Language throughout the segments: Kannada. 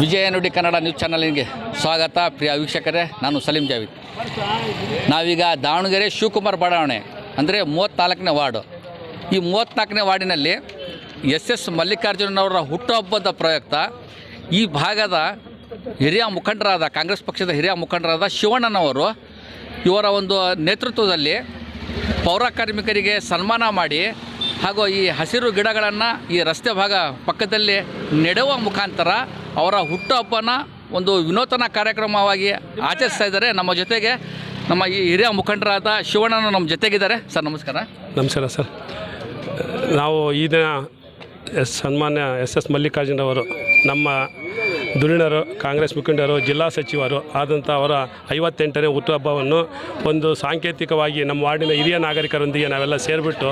ವಿಜಯ ನುಡಿ ಕನ್ನಡ ನ್ಯೂಸ್ ಚಾನಲ್ಗೆ ಸ್ವಾಗತ. ಪ್ರಿಯ ವೀಕ್ಷಕರೇ, ನಾನು ಸಲೀಂ ಜಾವಿದ್. ನಾವೀಗ ದಾವಣಗೆರೆ ಶಿವಕುಮಾರ್ ಬಡಾವಣೆ, ಅಂದರೆ ಮೂವತ್ತ್ನಾಲ್ಕನೇ ವಾರ್ಡು. ಈ ಮೂವತ್ತ್ನಾಲ್ಕನೇ ವಾರ್ಡಿನಲ್ಲಿ ಎಸ್ ಎಸ್ ಮಲ್ಲಿಕಾರ್ಜುನವರ ಹುಟ್ಟುಹಬ್ಬದ ಪ್ರಯುಕ್ತ ಈ ಭಾಗದ ಹಿರಿಯ ಮುಖಂಡರಾದ, ಕಾಂಗ್ರೆಸ್ ಪಕ್ಷದ ಹಿರಿಯ ಮುಖಂಡರಾದ ಶಿವಣ್ಣನವರು ಇವರ ಒಂದು ನೇತೃತ್ವದಲ್ಲಿ ಪೌರ ಕಾರ್ಮಿಕರಿಗೆ ಸನ್ಮಾನ ಮಾಡಿ ಹಾಗೂ ಈ ಹಸಿರು ಗಿಡಗಳನ್ನು ಈ ರಸ್ತೆ ಭಾಗ ಪಕ್ಕದಲ್ಲಿ ನೆಡುವ ಮುಖಾಂತರ ಅವರ ಹುಟ್ಟುಹಬ್ಬನ ಒಂದು ವಿನೂತನ ಕಾರ್ಯಕ್ರಮವಾಗಿ ಆಚರಿಸ್ತಾ ಇದ್ದಾರೆ. ನಮ್ಮ ಜೊತೆಗೆ ನಮ್ಮ ಈ ಹಿರಿಯ ಮುಖಂಡರಾದ ಶಿವಣ್ಣನ ನಮ್ಮ ಜೊತೆಗಿದ್ದಾರೆ. ಸರ್, ನಮಸ್ಕಾರ. ನಮಸ್ಕಾರ ಸರ್. ನಾವು ಈ ದಿನ ಎಸ್ ಸನ್ಮಾನ್ಯ ಎಸ್ ಎಸ್ ಮಲ್ಲಿಕಾರ್ಜುನವರು ನಮ್ಮ ಧುರೀಣರು ಕಾಂಗ್ರೆಸ್ ಮುಖಂಡರು, ಜಿಲ್ಲಾ ಸಚಿವರು ಆದಂಥ ಅವರ ಐವತ್ತೆಂಟನೇ ಹುಟ್ಟುಹಬ್ಬವನ್ನು ಒಂದು ಸಾಂಕೇತಿಕವಾಗಿ ನಮ್ಮ ವಾರ್ಡಿನ ಹಿರಿಯ ನಾಗರಿಕರೊಂದಿಗೆ ನಾವೆಲ್ಲ ಸೇರಿಬಿಟ್ಟು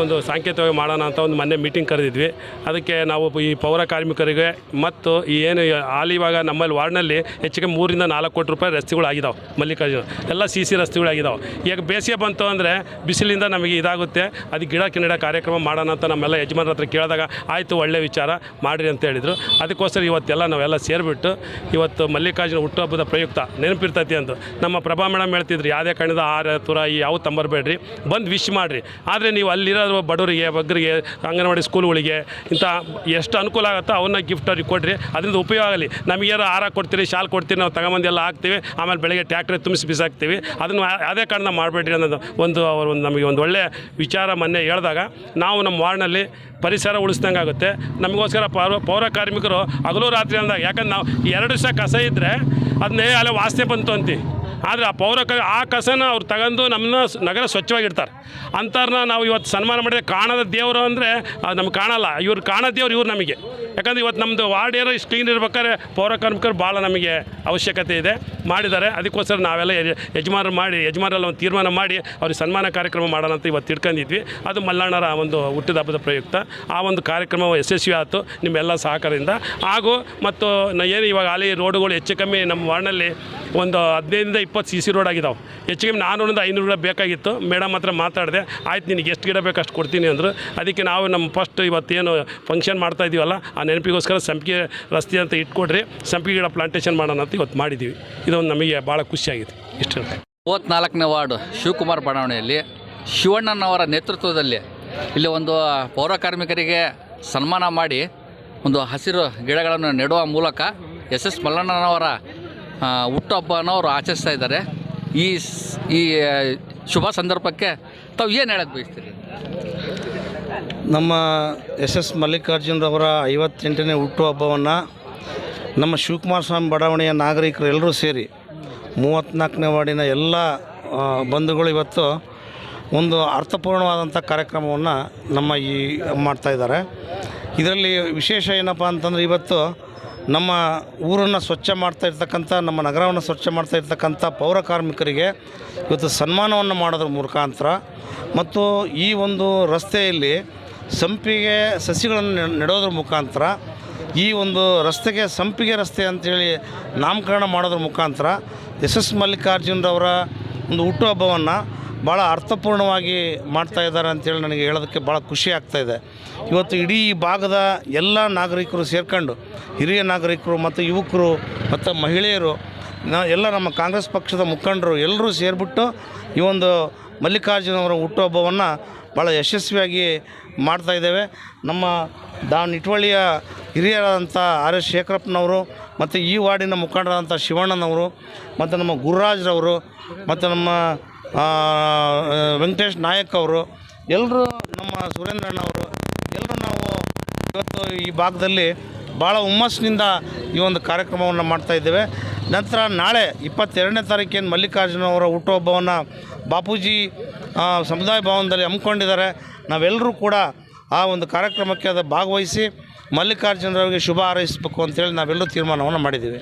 ಒಂದು ಸಾಂಕೇತಿಕವಾಗಿ ಮಾಡೋಣ ಅಂತ ಒಂದು ಮೊನ್ನೆ ಮೀಟಿಂಗ್ ಕರೆದಿದ್ವಿ. ಅದಕ್ಕೆ ನಾವು ಈ ಪೌರ ಕಾರ್ಮಿಕರಿಗೆ ಮತ್ತು ಏನು ಹಾಲಿ ಇವಾಗ ನಮ್ಮಲ್ಲಿ ವಾರ್ಡ್ನಲ್ಲಿ ಹೆಚ್ಚಿಗೆ ಮೂರಿಂದ ನಾಲ್ಕು ಕೋಟಿ ರೂಪಾಯಿ ರಸ್ತೆಗಳು ಆಗಿದಾವೆ ಮಲ್ಲಿಕಾರ್ಜುನ ಎಲ್ಲ ಸಿ ಸಿ ರಸ್ತೆಗಳಾಗಿದ್ದಾವೆ ಈಗ ಬೇಸಿಗೆ ಬಂತು ಅಂದರೆ ಬಿಸಿಲಿಂದ ನಮಗೆ ಇದಾಗುತ್ತೆ. ಅದು ಗಿಡ ಕಿನ್ನಡ ಕಾರ್ಯಕ್ರಮ ಮಾಡೋಣ ಅಂತ ನಮ್ಮೆಲ್ಲ ಯಜಮಾನ್ರ ಹತ್ರ ಕೇಳಿದಾಗ ಆಯಿತು ಒಳ್ಳೆ ವಿಚಾರ, ಮಾಡಿರಿ ಅಂತ ಹೇಳಿದರು. ಅದಕ್ಕೋಸ್ಕರ ಇವತ್ತೆಲ್ಲ ನಾವೆಲ್ಲ ಸೇರಿಬಿಟ್ಟು ಇವತ್ತು ಮಲ್ಲಿಕಾರ್ಜುನ ಹುಟ್ಟುಹಬ್ಬದ ಪ್ರಯುಕ್ತ ನೆನಪಿರ್ತೈತಿ ಅಂತ. ನಮ್ಮ ಪ್ರಭಾ ಮೇಡಮ್ ಹೇಳ್ತಿದ್ರು, ಯಾವುದೇ ಕಾರಣದ ಆರ ತುರಾಯಿ ಯಾವ ತಂಬರ್ಬೇಡ್ರಿ. ಬಂದು ವಿಶ್ ಮಾಡಿರಿ. ಆದರೆ ನೀವು ಅಲ್ಲಿರೋ ಬಡವರಿಗೆ ಬಗ್ಗರಿಗೆ ಅಂಗನವಾಡಿ ಸ್ಕೂಲ್ಗಳಿಗೆ ಇಂಥ ಎಷ್ಟು ಅನುಕೂಲ ಆಗುತ್ತೋ ಅವನ್ನ ಗಿಫ್ಟ್ ಅವ್ರಿಗೆ ಕೊಡ್ರಿ. ಅದರಿಂದ ಉಪಯೋಗ ಆಗಲಿ. ನಮಗೇನು ಹಾರ ಕೊಡ್ತೀರಿ, ಶಾಲ್ ಕೊಡ್ತೀರಿ, ನಾವು ತಗೊಂಬಂದೆಲ್ಲ ಹಾಕ್ತೀವಿ. ಆಮೇಲೆ ಬೆಳಗ್ಗೆ ಟ್ಯಾಕ್ಟ್ರಿ ತುಂಬಿಸಿ ಬಿಸಾಕ್ತೀವಿ. ಅದನ್ನು ಯಾವುದೇ ಕಾರಣ ಮಾಡಬೇಡ್ರಿ ಅನ್ನೋದು ಒಂದು ಅವರು ಒಂದು ನಮಗೆ ಒಂದು ಒಳ್ಳೆಯ ವಿಚಾರ ಮೊನ್ನೆ ಹೇಳಿದಾಗ, ನಾವು ನಮ್ಮ ವಾರ್ಡ್ನಲ್ಲಿ ಪರಿಸರ ಉಳಿಸ್ದಂಗೆ ಆಗುತ್ತೆ ನಮಗೋಸ್ಕರ ಪೌರ ಪೌರ ಕಾರ್ಮಿಕರು ಹಗಲು ರಾತ್ರಿ ಅಂದಾಗ ಯಾಕಂದ್ರೆ ನಾವು ಎರಡು ದಿವಸ ಕಸ ಇದ್ದರೆ ಅದನ್ನೇ ಅಲ್ಲೇ ವಾಸನೆ ಬಂತು ಅಂತೀವಿ. ಆದರೆ ಆ ಪೌರ ಕ ಆ ಕಸನ ಅವ್ರು ತಗೊಂಡು ನಮ್ಮನ್ನ ನಗರ ಸ್ವಚ್ಛವಾಗಿಡ್ತಾರೆ. ಅಂಥವ್ರನ್ನ ನಾವು ಇವತ್ತು ಸನ್ಮಾನ ಮಾಡಿದ್ರೆ ಕಾಣದ ದೇವರು ಅಂದರೆ ಅದು ನಮ್ಗೆ ಕಾಣಲ್ಲ. ಇವ್ರು ಕಾಣೋ ದೇವ್ರು ಇವ್ರು ನಮಗೆ. ಯಾಕಂದ್ರೆ ಇವತ್ತು ನಮ್ಮದು ವಾರ್ಡ್ ಏರೋ ಇಷ್ಟು ಕ್ಲೀನ್ ಇರ್ಬೇಕಾದ್ರೆ ಪೌರ ಕಾರ್ಮಿಕರು ಭಾಳ ನಮಗೆ ಅವಶ್ಯಕತೆ ಇದೆ. ಮಾಡಿದ್ದಾರೆ. ಅದಕ್ಕೋಸ್ಕರ ನಾವೆಲ್ಲ ಯಜ ಯಜಮಾನರು ಮಾಡಿ, ಯಜಮಾನರೆಲ್ಲ ಒಂದು ತೀರ್ಮಾನ ಮಾಡಿ ಅವ್ರಿಗೆ ಸನ್ಮಾನ ಕಾರ್ಯಕ್ರಮ ಮಾಡೋಣ ಅಂತ ಇವತ್ತು ತಿಳ್ಕೊಂಡಿದ್ವಿ. ಅದು ಮಲ್ಲಣ್ಣರ ಒಂದು ಹುಟ್ಟಿದ ಹಬ್ಬದ ಪ್ರಯುಕ್ತ. ಆ ಒಂದು ಕಾರ್ಯಕ್ರಮ ಯಶಸ್ವಿ ಆಯಿತು ನಿಮ್ಮೆಲ್ಲ ಸಹಕಾರದಿಂದ. ಹಾಗೂ ಮತ್ತು ನ- ಏನು ಇವಾಗ ಅಲ್ಲಿ ರೋಡುಗಳು ಹೆಚ್ಚು ಕಮ್ಮಿ ನಮ್ಮ ವಾರ್ಡ್ನಲ್ಲಿ ಒಂದು ಹದಿನೈದರಿಂದ ಇಪ್ಪತ್ತು ಸಿ ಸಿ ರೋಡ್ ಆಗಿದ್ದಾವೆ ಹೆಚ್ಚಿಗೆ ನಾನೂರಿಂದ ಐನೂರು ಗಿಡ ಬೇಕಾಗಿತ್ತು. ಮೇಡಮ್ ಹತ್ರ ಮಾತಾಡಿದೆ, ಆಯ್ತು ನಿನಗೆ ಎಷ್ಟು ಗಿಡ ಬೇಕು ಅಷ್ಟು ಕೊಡ್ತೀನಿ ಅಂದರು. ಅದಕ್ಕೆ ನಾವು ನಮ್ಮ ಫಸ್ಟ್ ಇವತ್ತೇನು ಫಂಕ್ಷನ್ ಮಾಡ್ತಾ ಇದೀವಲ್ಲ, ಆ ನೆನಪಿಗೋಸ್ಕರ ಸಂಪಿಗೆ ರಸ್ತೆ ಅಂತ ಇಟ್ಕೊಡ್ರಿ, ಸಂಪಿಗೆ ಗಿಡ ಪ್ಲಾಂಟೇಷನ್ ಮಾಡೋಣ ಅಂತ ಇವತ್ತು ಮಾಡಿದ್ದೀವಿ ಇದೊಂದು ನಮಗೆ ಭಾಳ ಖುಷಿಯಾಗಿದೆ ಇಷ್ಟು ಮೂವತ್ತ್ನಾಲ್ಕನೇ ವಾರ್ಡು ಶಿವಕುಮಾರ್ ಬಡಾವಣೆಯಲ್ಲಿ ಶಿವಣ್ಣನವರ ನೇತೃತ್ವದಲ್ಲಿ ಇಲ್ಲಿ ಒಂದು ಪೌರ ಕಾರ್ಮಿಕರಿಗೆ ಸನ್ಮಾನ ಮಾಡಿ ಒಂದು ಹಸಿರು ಗಿಡಗಳನ್ನು ನೆಡುವ ಮೂಲಕ ಎಸ್ ಎಸ್ ಮಲ್ಲಣ್ಣನವರ ಹುಟ್ಟುಹಬ್ಬನ ಅವರು ಆಚರಿಸ್ತಾ ಇದ್ದಾರೆ. ಈ ಈ ಶುಭ ಸಂದರ್ಭಕ್ಕೆ ತಾವು ಏನು ಹೇಳಕ್ಕೆ ಬಯಸ್ತೀರಿ? ನಮ್ಮ ಎಸ್ ಎಸ್ ಮಲ್ಲಿಕಾರ್ಜುನರವರ ಐವತ್ತೆಂಟನೇ ಹುಟ್ಟುಹಬ್ಬವನ್ನು ನಮ್ಮ ಶಿವಕುಮಾರ ಸ್ವಾಮಿ ಬಡಾವಣೆಯ ನಾಗರಿಕರು ಎಲ್ಲರೂ ಸೇರಿ ಮೂವತ್ತ್ನಾಲ್ಕನೇ ವಾರ್ಡಿನ ಎಲ್ಲ ಬಂಧುಗಳು ಇವತ್ತು ಒಂದು ಅರ್ಥಪೂರ್ಣವಾದಂಥ ಕಾರ್ಯಕ್ರಮವನ್ನು ನಮ್ಮ ಈ ಮಾಡ್ತಾ ಇದ್ದಾರೆ. ಇದರಲ್ಲಿ ವಿಶೇಷ ಏನಪ್ಪ ಅಂತಂದರೆ ಇವತ್ತು ನಮ್ಮ ಊರನ್ನು ಸ್ವಚ್ಛ ಮಾಡ್ತಾ ಇರ್ತಕ್ಕಂಥ, ನಮ್ಮ ನಗರವನ್ನು ಸ್ವಚ್ಛ ಮಾಡ್ತಾ ಇರ್ತಕ್ಕಂಥ ಪೌರ ಕಾರ್ಮಿಕರಿಗೆ ಇವತ್ತು ಸನ್ಮಾನವನ್ನು ಮಾಡೋದ್ರ ಮುಖಾಂತರ ಮತ್ತು ಈ ಒಂದು ರಸ್ತೆಯಲ್ಲಿ ಸಂಪಿಗೆ ಸಸಿಗಳನ್ನು ನೆಡೋದ್ರ ಮುಖಾಂತರ, ಈ ಒಂದು ರಸ್ತೆಗೆ ಸಂಪಿಗೆ ರಸ್ತೆ ಅಂತೇಳಿ ನಾಮಕರಣ ಮಾಡೋದ್ರ ಮುಖಾಂತರ ಎಸ್ ಎಸ್ ಮಲ್ಲಿಕಾರ್ಜುನರವರ ಒಂದು ಹುಟ್ಟುಹಬ್ಬವನ್ನು ಭಾಳ ಅರ್ಥಪೂರ್ಣವಾಗಿ ಮಾಡ್ತಾ ಇದ್ದಾರೆ ಅಂತೇಳಿ ನನಗೆ ಹೇಳೋದಕ್ಕೆ ಭಾಳ ಖುಷಿ ಆಗ್ತಾ ಇದೆ. ಇವತ್ತು ಇಡೀ ಈ ಭಾಗದ ಎಲ್ಲ ನಾಗರಿಕರು ಸೇರ್ಕೊಂಡು, ಹಿರಿಯ ನಾಗರಿಕರು ಮತ್ತು ಯುವಕರು ಮತ್ತು ಮಹಿಳೆಯರು ಎಲ್ಲ ನಮ್ಮ ಕಾಂಗ್ರೆಸ್ ಪಕ್ಷದ ಮುಖಂಡರು ಎಲ್ಲರೂ ಸೇರಿಬಿಟ್ಟು ಈ ಒಂದು ಮಲ್ಲಿಕಾರ್ಜುನವರ ಹುಟ್ಟುಹಬ್ಬವನ್ನು ಭಾಳ ಯಶಸ್ವಿಯಾಗಿ ಮಾಡ್ತಾ ಇದ್ದೇವೆ. ನಮ್ಮ ದಾ ನಿಟ್ವಳ್ಳಿಯ ಹಿರಿಯರಾದಂಥ ಆರ್ ಎಸ್ ಶೇಖರಪ್ಪನವರು ಮತ್ತು ಈ ವಾರ್ಡಿನ ಮುಖಂಡರಾದಂಥ ಶಿವಣ್ಣನವರು ಮತ್ತು ನಮ್ಮ ಗುರುರಾಜ್ರವರು ಮತ್ತು ನಮ್ಮ ವೆಂಕಟೇಶ್ ನಾಯಕ್ ಅವರು ಎಲ್ಲರೂ ನಮ್ಮ ಸುರೇಂದ್ರಣ್ಣವರು ಎಲ್ಲರೂ ನಾವು ಇವತ್ತು ಈ ಭಾಗದಲ್ಲಿ ಭಾಳ ಹುಮ್ಮಸ್ಸಿನಿಂದ ಈ ಒಂದು ಕಾರ್ಯಕ್ರಮವನ್ನು ಮಾಡ್ತಾ ಇದ್ದೇವೆ. ನಂತರ ನಾಳೆ ಇಪ್ಪತ್ತೆರಡನೇ ತಾರೀಕೇನು ಮಲ್ಲಿಕಾರ್ಜುನ ಅವರ ಹುಟ್ಟುಹಬ್ಬವನ್ನು ಬಾಪೂಜಿ ಸಮುದಾಯ ಭವನದಲ್ಲಿ ಹಮ್ಮಿಕೊಂಡಿದ್ದಾರೆ. ನಾವೆಲ್ಲರೂ ಕೂಡ ಆ ಒಂದು ಕಾರ್ಯಕ್ರಮಕ್ಕೆ ಅದು ಭಾಗವಹಿಸಿ ಮಲ್ಲಿಕಾರ್ಜುನರವರಿಗೆ ಶುಭ ಹಾರೈಸಬೇಕು ಅಂತೇಳಿ ನಾವೆಲ್ಲರೂ ತೀರ್ಮಾನವನ್ನು ಮಾಡಿದ್ದೀವಿ.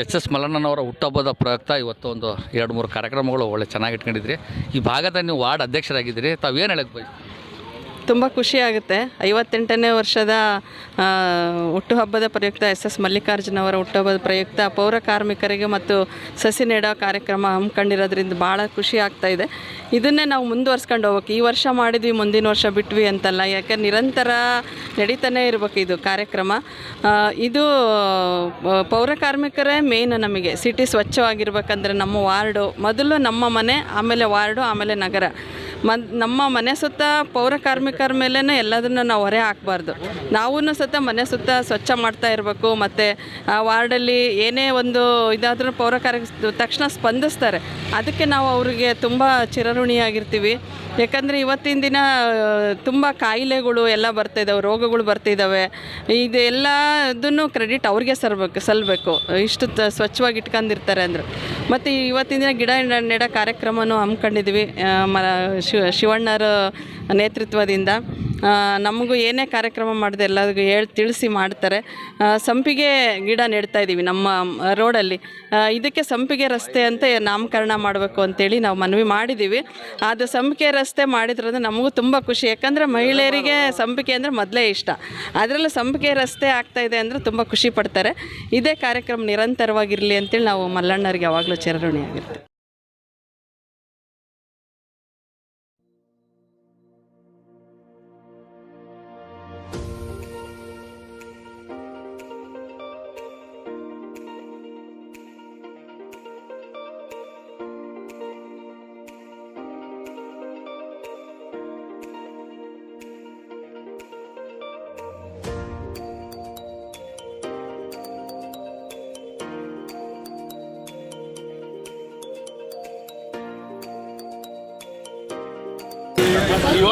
ಎಸ್ ಎಸ್ ಮಲ್ಲಣ್ಣನವರ ಹುಟ್ಟುಹಬ್ಬದ ಪ್ರಯುಕ್ತ ಇವತ್ತು ಒಂದು ಎರಡು ಮೂರು ಕಾರ್ಯಕ್ರಮಗಳು ಒಳ್ಳೆ ಚೆನ್ನಾಗಿ ಇಟ್ಕೊಂಡಿದ್ರಿ. ಈ ಭಾಗದ ನೀವು ವಾರ್ಡ್ ಅಧ್ಯಕ್ಷರಾಗಿದ್ದೀರಿ. ತಾವೇನು ಹೇಳಕ್ಕೆ ಬಯಸ್ತೀರಿ? ತುಂಬ ಖುಷಿಯಾಗುತ್ತೆ. ಐವತ್ತೆಂಟನೇ ವರ್ಷದ ಹುಟ್ಟುಹಬ್ಬದ ಪ್ರಯುಕ್ತ ಎಸ್ ಎಸ್ ಮಲ್ಲಿಕಾರ್ಜುನವರ ಹುಟ್ಟುಹಬ್ಬದ ಪ್ರಯುಕ್ತ ಪೌರ ಕಾರ್ಮಿಕರಿಗೆ ಮತ್ತು ಸಸಿ ನೆಡೋ ಕಾರ್ಯಕ್ರಮ ಹಮ್ಮಿಕೊಂಡಿರೋದ್ರಿಂದ ಭಾಳ ಖುಷಿ ಆಗ್ತಾ ಇದೆ. ಇದನ್ನೇ ನಾವು ಮುಂದುವರ್ಸ್ಕೊಂಡು ಹೋಗ್ಬೇಕು. ಈ ವರ್ಷ ಮಾಡಿದ್ವಿ, ಮುಂದಿನ ವರ್ಷ ಬಿಟ್ವಿ ಅಂತಲ್ಲ. ಯಾಕೆ? ನಿರಂತರ ನಡೀತಾನೆ ಇರಬೇಕು ಇದು ಕಾರ್ಯಕ್ರಮ. ಇದು ಪೌರ ಕಾರ್ಮಿಕರೇ ಮೇನ್ ನಮಗೆ. ಸಿಟಿ ಸ್ವಚ್ಛವಾಗಿರ್ಬೇಕಂದ್ರೆ ನಮ್ಮ ವಾರ್ಡು, ಮೊದಲು ನಮ್ಮ ಮನೆ, ಆಮೇಲೆ ವಾರ್ಡು, ಆಮೇಲೆ ನಗರ. ಮದ್ ನಮ್ಮ ಮನೆ ಸುತ್ತ ಪೌರ ಕಾರ್ಮಿಕರ ಮೇಲೇ ಎಲ್ಲದನ್ನು ನಾವು ಹೊರೆ ಹಾಕಬಾರ್ದು. ನಾವೂ ಸುತ್ತ ಮನೆ ಸುತ್ತ ಸ್ವಚ್ಛ ಮಾಡ್ತಾ ಇರಬೇಕು, ಮತ್ತು ವಾರ್ಡಲ್ಲಿ ಏನೇ ಒಂದು ಇದಾದರೂ ಪೌರ ಕಾರ್ಯ ತಕ್ಷಣ ಸ್ಪಂದಿಸ್ತಾರೆ. ಅದಕ್ಕೆ ನಾವು ಅವರಿಗೆ ತುಂಬ ಚಿರಋಣಿಯಾಗಿರ್ತೀವಿ. ಯಾಕಂದರೆ ಇವತ್ತಿನ ದಿನ ತುಂಬ ಕಾಯಿಲೆಗಳು ಎಲ್ಲ ಬರ್ತಾಯಿದ್ದಾವೆ ರೋಗಗಳು ಬರ್ತಿದ್ದಾವೆ ಇದೆಲ್ಲದನ್ನು ಕ್ರೆಡಿಟ್ ಅವ್ರಿಗೆ ಸಲ್ಬೇಕು. ಸಲ್ಲಬೇಕು ಇಷ್ಟು ತ- ಸ್ವಚ್ಛವಾಗಿ ಇಟ್ಕೊಂಡಿರ್ತಾರೆ ಅಂದ್ರೆ. ಮತ್ತು ಇವತ್ತಿನ ದಿನ ಗಿಡ ನೆಡೋ ಕಾರ್ಯಕ್ರಮನೂ ಹಮ್ಮಿಕೊಂಡಿದ್ವಿ ಮ, ಶಿವ, ಶಿವಣ್ಣರ ನೇತೃತ್ವದಿಂದ. ನಮಗೂ ಏನೇ ಕಾರ್ಯಕ್ರಮ ಮಾಡಿದೆ ಎಲ್ಲರಿಗೂ ಹೇಳಿ ತಿಳಿಸಿ ಮಾಡ್ತಾರೆ. ಸಂಪಿಗೆ ಗಿಡ ನೆಡ್ತಾ ಇದ್ದೀವಿ ನಮ್ಮ ರೋಡಲ್ಲಿ. ಇದಕ್ಕೆ ಸಂಪಿಗೆ ರಸ್ತೆ ಅಂತ ನಾಮಕರಣ ಮಾಡಬೇಕು ಅಂತೇಳಿ ನಾವು ಮನವಿ ಮಾಡಿದ್ದೀವಿ. ಅದು ಸಂಪಿಗೆ ರಸ್ತೆ ಮಾಡಿದ್ರೆ ನಮಗೂ ತುಂಬ ಖುಷಿ. ಯಾಕಂದರೆ ಮಹಿಳೆಯರಿಗೆ ಸಂಪಿಗೆ ಅಂದರೆ ಮೊದಲೇ ಇಷ್ಟ. ಅದರಲ್ಲೂ ಸಂಪಿಗೆ ರಸ್ತೆ ಆಗ್ತಾ ಇದೆ ಅಂದರೆ ತುಂಬ ಖುಷಿ ಪಡ್ತಾರೆ. ಇದೇ ಕಾರ್ಯಕ್ರಮ ನಿರಂತರವಾಗಿರಲಿ ಅಂತೇಳಿ ನಾವು ಮಲ್ಲಣ್ಣರಿಗೆ ಯಾವಾಗಲೂ ಚಿರಋಣಿಯಾಗಿರ್ತೀವಿ.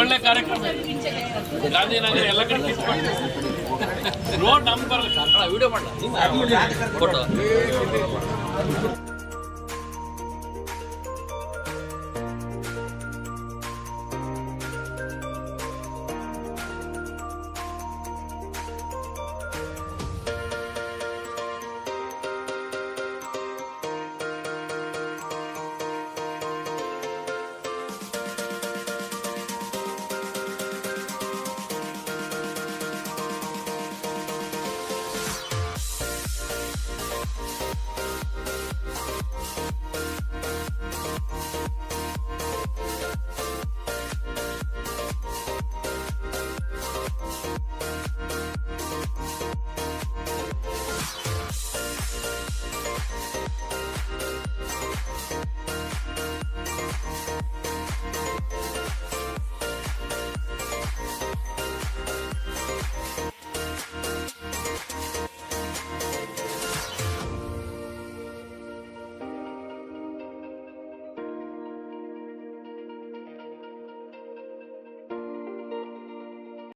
ಏಳನೇ ಕಾರ್ಯಕ್ರಮ ಗಾಂಧಿನಗರ ಎಲ್ಲ ಕಡೆ ರೋಡ್ ಬರಲ್ಲ ವಿಡಿಯೋ ಮಾಡಲ್ಲ ಫೋಟೋ